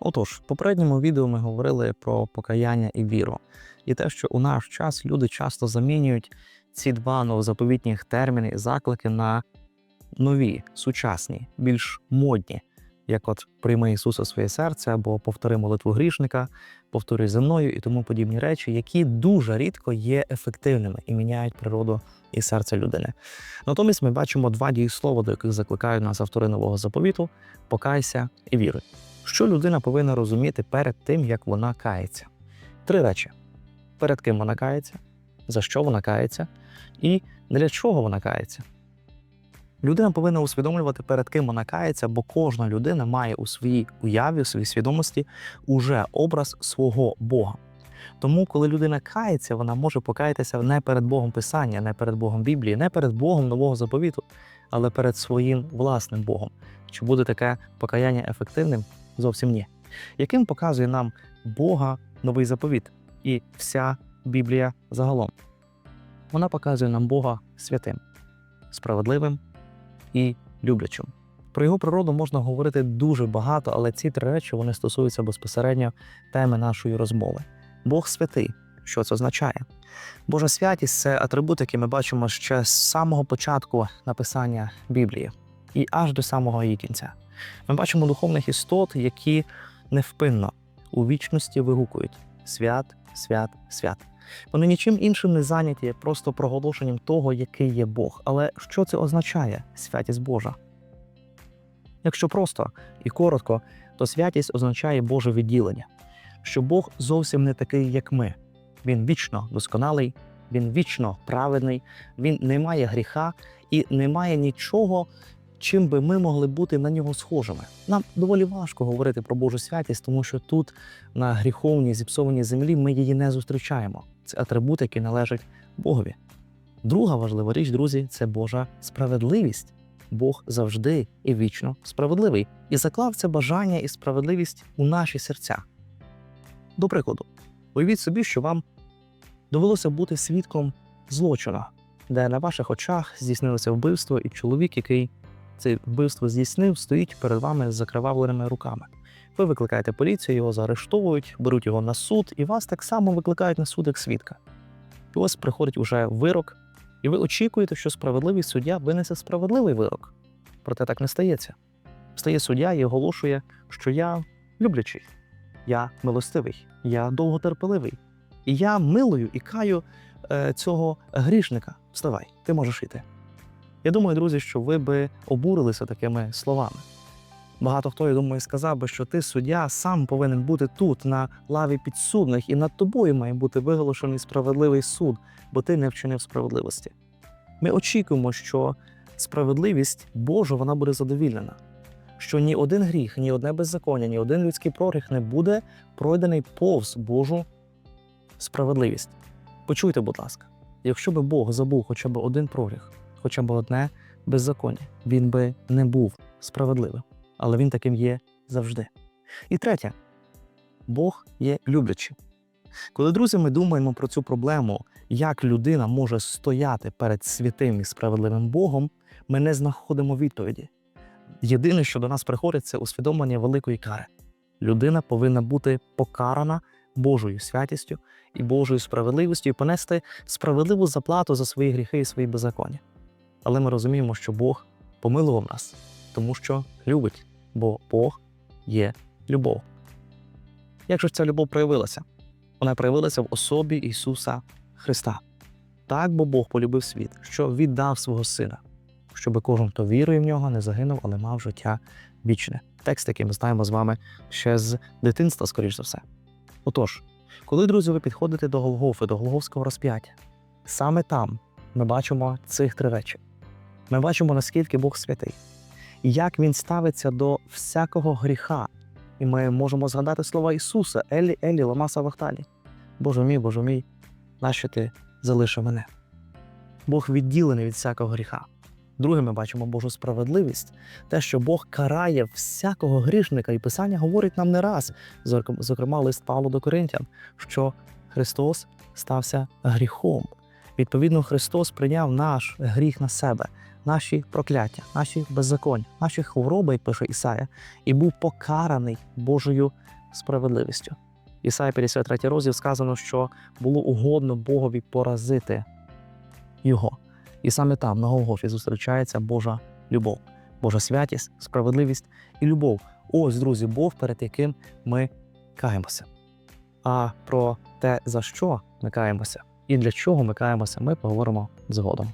Отож, в попередньому відео ми говорили про покаяння і віру, і те, що у наш час люди часто замінюють ці два новозаповітніх терміни заклики на нові, сучасні, більш модні, як от прийми Ісуса своє серце або повтори молитву грішника, повторюй за мною і тому подібні речі, які дуже рідко є ефективними і міняють природу і серце людини. Натомість ми бачимо два дієслова, до яких закликають нас автори нового заповіту: покайся і віруй. Що людина повинна розуміти перед тим, як вона кається? Три речі: перед ким вона кається, за що вона кається, і для чого вона кається. Людина повинна усвідомлювати, перед ким вона кається, бо кожна людина має у своїй уяві, у своїй свідомості уже образ свого Бога. Тому, коли людина кається, вона може покаятися не перед Богом Писання, не перед Богом Біблії, не перед Богом нового заповіту, але перед своїм власним Богом. Чи буде таке покаяння ефективним? Зовсім ні. Яким показує нам Бога новий заповіт і вся Біблія загалом? Вона показує нам Бога святим, справедливим і люблячим. Про його природу можна говорити дуже багато, але ці три речі вони стосуються безпосередньо теми нашої розмови. Бог святий. Що це означає? Божа святість це атрибут, який ми бачимо ще з самого початку написання Біблії і аж до самого її кінця. Ми бачимо духовних істот, які невпинно у вічності вигукують свят, свят, свят. Вони нічим іншим не зайняті, просто проголошенням того, який є Бог. Але що це означає святість Божа? Якщо просто і коротко, то святість означає Боже відділення, що Бог зовсім не такий, як ми. Він вічно досконалий, він вічно праведний, він не має гріха і не має нічого, чим би ми могли бути на нього схожими. Нам доволі важко говорити про Божу святість, тому що тут, на гріховній зіпсованій землі, ми її не зустрічаємо. Це атрибут, який належить Богові. Друга важлива річ, друзі, це Божа справедливість. Бог завжди і вічно справедливий і заклав це бажання і справедливість у наші серця. До прикладу, уявіть собі, що вам довелося бути свідком злочину, де на ваших очах здійснилося вбивство, і чоловік, який це вбивство здійснив, стоїть перед вами з закривавленими руками. Ви викликаєте поліцію, його заарештовують, беруть його на суд, і вас так само викликають на суд як свідка. І вас приходить уже вирок, і ви очікуєте, що справедливий суддя винесе справедливий вирок. Проте так не стається. Стає суддя і оголошує, що я люблячий, я милостивий, я довготерпеливий. І я милую і каю е, цього грішника. Вставай, ти можеш йти. Я думаю, друзі, що ви би обурилися такими словами. Багато хто, я думаю, сказав би, що ти суддя сам повинен бути тут, на лаві підсудних, і над тобою має бути виголошений справедливий суд, бо ти не вчинив справедливості. Ми очікуємо, що справедливість Божа вона буде задовільнена, що ні один гріх, ні одне беззаконня, ні один людський прогріх не буде пройдений повз Божу справедливість. Почуйте, будь ласка, якщо би Бог забув хоча б один прогріх, хоча б одне беззаконня, він би не був справедливим, але він таким є завжди. І третє, Бог є люблячим. Коли, друзі, ми думаємо про цю проблему, як людина може стояти перед святим і справедливим Богом, ми не знаходимо відповіді. Єдине, що до нас приходить, це усвідомлення великої кари. Людина повинна бути покарана Божою святістю і Божою справедливістю і понести справедливу заплату за свої гріхи і свої беззаконня. Але ми розуміємо, що Бог помилував нас, тому що любить, бо Бог є любов. Як же ця любов проявилася? Вона проявилася в особі Ісуса Христа. Так бо Бог полюбив світ, що віддав свого Сина, щоб кожен, хто вірує в нього, не загинув, але мав життя вічне. Текст, який ми знаємо з вами ще з дитинства, скоріш за все. Отож, коли, друзі, ви підходите до Голгофи, до Голговського розп'яття, саме там ми бачимо цих три речі. Ми бачимо, наскільки Бог святий, як Він ставиться до всякого гріха. І ми можемо згадати слова Ісуса Елі, Елі, Ламаса Вахталі. Боже мій, Боже мій, нащо ти залишив мене? Бог відділений від всякого гріха. Друге, ми бачимо Божу справедливість, те, що Бог карає всякого грішника, і Писання говорить нам не раз, зокрема, лист Павла до Коринтян, що Христос стався гріхом. Відповідно, Христос прийняв наш гріх на себе, наші прокляття, наші беззаконня, наші хвороби, пише Ісая, і був покараний Божою справедливістю. Ісая 53 розділ сказано, що було угодно Богові поразити його. І саме там, на Голгофі, зустрічається Божа любов, Божа святість, справедливість і любов. Ось, друзі, Бог, перед яким ми каємося. А про те, за що ми каємося і для чого ми каємося, ми поговоримо згодом.